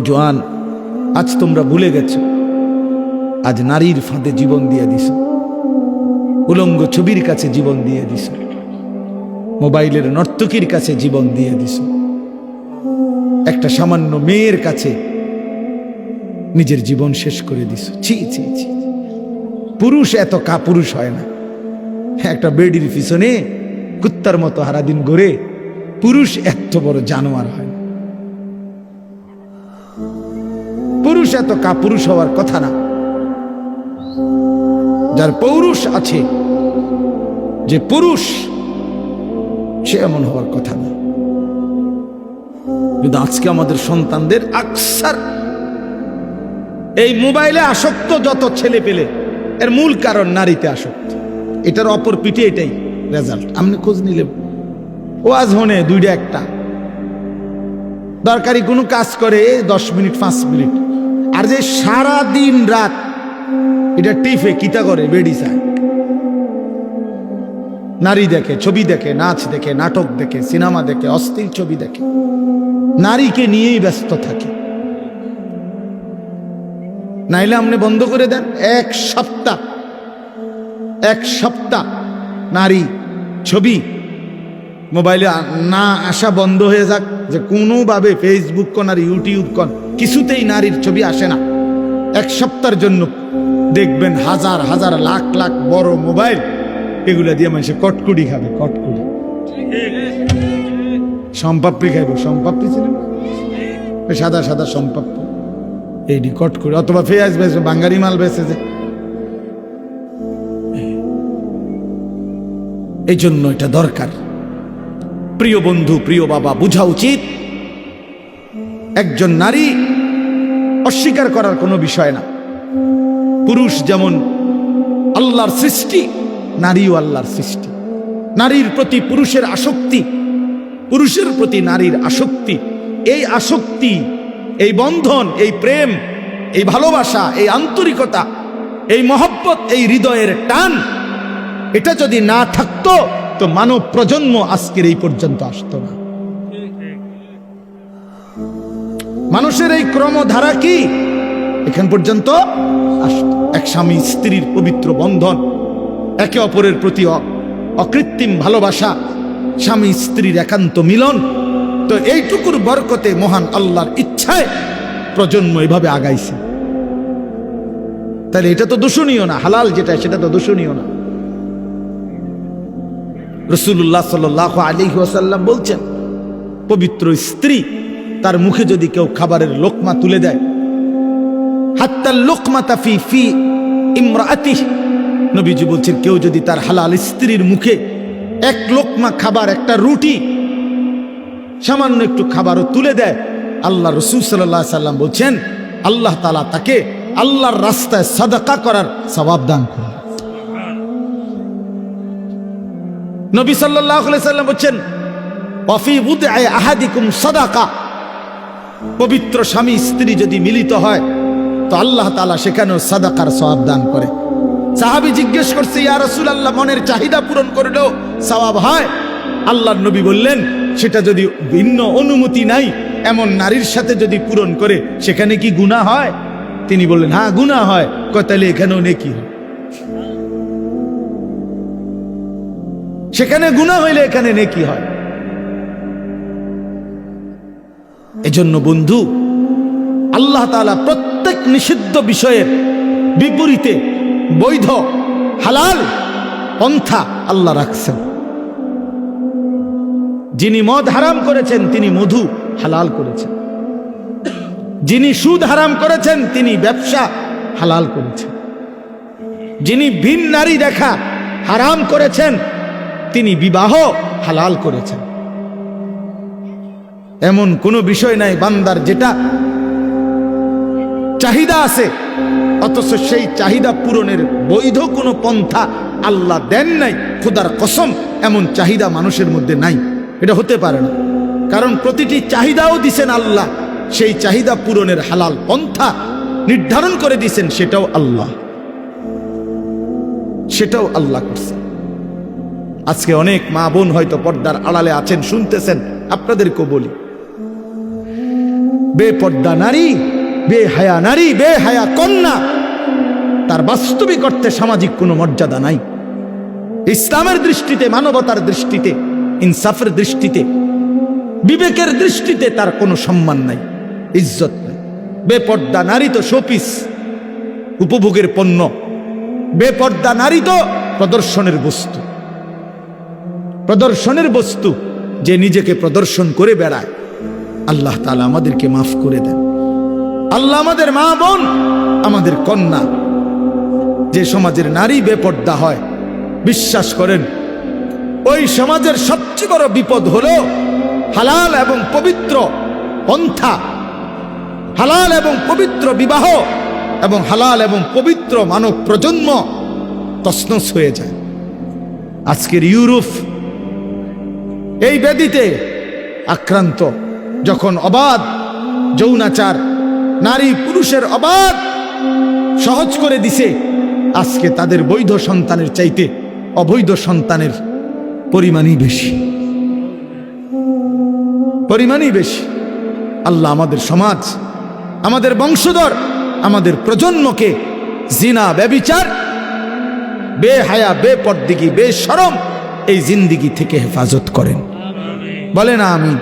জোয়ান, আজ তোমরা ভুলে গেছো। আজ নারীর ফাঁদে জীবন দিয়ে দিস উলঙ্গ ছবির কাছে জীবন দিয়ে দিস মোবাইলের নর্তকীর কাছে জীবন দিয়ে দিস একটা সামান্য মেয়ের কাছে নিজের জীবন শেষ করে দিস ছি ছি ছি পুরুষ এত কা পুরুষ হয় না। একটা বেডির পিছনে কুত্তার মতো হারাদিন গড়ে পুরুষ এত বড় জানোয়ার হয় পুরুষ এত কাপুরুষ হওয়ার কথা না। যার পৌরুষ আছে, যে পুরুষ, সে এমন হওয়ার কথা না। কিন্তু আজকে আমাদের সন্তানদের আকসার এই মোবাইলে আসক্ত যত ছেলে পেলে, এর মূল কারণ নারীতে আসক্ত। এটার অপর পিঠে এটাই রেজাল্ট আপনি খোঁজ নিলে ওয়াজ হনে, দুইটা একটা। দরকারি কোনো কাজ করে, দশ মিনিট, পাঁচ মিনিট। আর যে সারা দিন রাত এটা টিফে কিতা করে বেডি চায় নারী দেখে, ছবি দেখে, নাচ দেখে, নাটক দেখে, সিনেমা দেখে, অস্থির ছবি দেখে। নারীকে নিয়েই ব্যস্ত থাকে। নাইলে আপনি বন্ধ করে দেন, এক সপ্তাহ এক সপ্তাহ নারী ছবি মোবাইলে না আসা বন্ধ হয়ে যাক যে কোনোভাবে ফেসবুক কন আর ইউটিউব কন। কিছুতেই নারীর ছবি আসে না। এক সপ্তাহের জন্য দেখবেন হাজার হাজার, লাখ লাখ বড় মোবাইল। এগুলা দিয়ে মানুষে কটকুড়ি খাবে কটকুড়ি সম্পাপ্পি খাইব। সম্পাপ্পি ছিল সাদা সাদা সম্পাপ্পি এইটি কটকুড়ি অথবা পেঁয়াজ বেছে বাঙ্গারি মাল বেছে যে। এই জন্য এটা দরকার। প্রিয় বন্ধু, প্রিয় বাবা, বোঝা উচিত একজন নারী অস্বীকার করার কোনো বিষয় না। পুরুষ যেমন আল্লাহর সৃষ্টি, নারীও আল্লাহর সৃষ্টি। নারীর প্রতি পুরুষের আসক্তি, পুরুষের প্রতি নারীর আসক্তি। এই আসক্তি, এই বন্ধন, এই প্রেম, এই ভালোবাসা, এই আন্তরিকতা, এই মহব্বত, এই হৃদয়ের টান, এটা যদি না থাকতো, তো মানব প্রজন্ম আজকের এই পর্যন্ত আসতো না। মানুষের এই ক্রমধারা কি? এখান পর্যন্ত এক স্বামী স্ত্রীর পবিত্র বন্ধন, একে অপরের প্রতি অকৃত্রিম ভালোবাসা, স্বামী স্ত্রীর একান্ত মিলন। তো এইটুকুর বরকতে মহান আল্লাহর ইচ্ছায় প্রজন্ম এভাবে আগাইছে। তাহলে এটা তো দূষণীয় না, হালাল যেটা, সেটা তো দূষণীয় না। রসুল্লাহ সাল আলী ওয়াসাল্লাম বলছেন, পবিত্র স্ত্রী তার মুখে যদি কেউ খাবারের লোকমা তুলে দেয়। হাত্তাল লোকমা তাফি ফি নবীজি বলছেন, কেউ যদি তার হালাল স্ত্রীর মুখে এক লোকমা খাবার, একটা রুটি, সামান্য একটু খাবারও তুলে দেয়, আল্লাহ রসুল সাল্লাহ সাল্লাম বলছেন, আল্লাহ তালা তাকে আল্লাহর রাস্তায় সাদাকা করার সবাব দান করেন। নবী সাল্লাহ সাল্লাম বলছেন অফি বুদে আহাদিকুম সাদাকা। পবিত্র স্বামী, স্ত্রী যদি মিলিত হয়, তো আল্লাহ তালা সেখানেও সাদাকার সওয়াব দান করে। সাহাবি জিজ্ঞেস করছে, ইয়া রাসূল আল্লাহ মনের চাহিদা পূরণ করলেও সওয়াব হয়? আল্লাহর নবী বললেন, সেটা যদি ভিন্ন অনুমতি নাই, এমন নারীর সাথে যদি পূরণ করে, সেখানে কি গুনাহ হয়? তিনি বললেন হ্যাঁ গুনাহ হয়। কয় তাহলে এখানেও নেকি সেখানে গুনাহ হইলে এখানে নেকি হয়। এজন্য বন্ধু, আল্লাহ তাআলা প্রত্যেক নিষিদ্ধ বিষয়ের বিপরীতে বৈধ, হালাল পন্থা আল্লাহ রাখছেন। যিনি মদ হারাম করেছেন, তিনি মধু হালাল করেছেন। যিনি সুদ হারাম করেছেন, তিনি ব্যবসা হালাল করেছেন। যিনি ভিন নারী দেখা হারাম করেছেন, তিনি বিবাহ হালাল করেছেন। এমন কোনো বিষয় নাই বান্দার যেটা চাহিদা আছে। অথচ সেই চাহিদা পূরণের বৈধ কোনো পন্থা আল্লাহ দেন নাই। খোদার কসম, এমন চাহিদা মানুষের মধ্যে নাই। এটা হতে পারে না। কারণ প্রতিটি চাহিদাও দিছেন আল্লাহ। সেই চাহিদা পূরণের হালাল পন্থা নির্ধারণ করে দিছেন, সেটাও আল্লাহ। সেটাও আল্লাহ করছে। আজকে অনেক মা বোন হয়তো পর্দার আড়ালে আছেন, শুনতেছেন, আপনাদেরকেও বলি। বেপর্দা নারী, বেহায়া নারী, বেহায়া কন্যা। তার বাস্তবিক অর্থে সামাজিক কোনো মর্যাদা নাই। ইসলামের দৃষ্টিতে, মানবতার দৃষ্টিতে, ইনসাফের দৃষ্টিতে, বিবেকের দৃষ্টিতে তার কোনো সম্মান নাই, ইজ্জত নাই। বেপর্দা নারী তো শোপিস, উপভোগের পণ্য। বেপর্দা নারী তো প্রদর্শনের বস্তু। প্রদর্শনের বস্তু যে নিজেকে প্রদর্শন করে বেড়ায়। আল্লাহ তালা আমাদেরকে মাফ করে দেন। আল্লাহ আমাদের মা বোন, আমাদের কন্যা। যে সমাজের নারী বেপর্দা হয়, বিশ্বাস করেন, ওই সমাজের সবচেয়ে বড় বিপদ হলো হালাল এবং পবিত্র পন্থা। হালাল এবং পবিত্র বিবাহ এবং হালাল এবং পবিত্র মানব প্রজন্ম তসনস হয়ে যায়। আজকের ইউরোপ এই ব্যাধিতে আক্রান্ত। যখন অবাধ, যৌনাচার, নারী পুরুষের অবাধ সহজ করে দিছে, আজকে তাদের বৈধ সন্তানের চাইতে অবৈধ সন্তানের পরিমাণই বেশি। পরিমাণই বেশি। আল্লাহ আমাদের সমাজ, আমাদের বংশধর, আমাদের প্রজন্মকে জিনা, ব্যবিচার, বেহায়া, বেপর্দিগি বেসরম এই জিন্দিগি থেকে হেফাজত করেন। বলে না আমি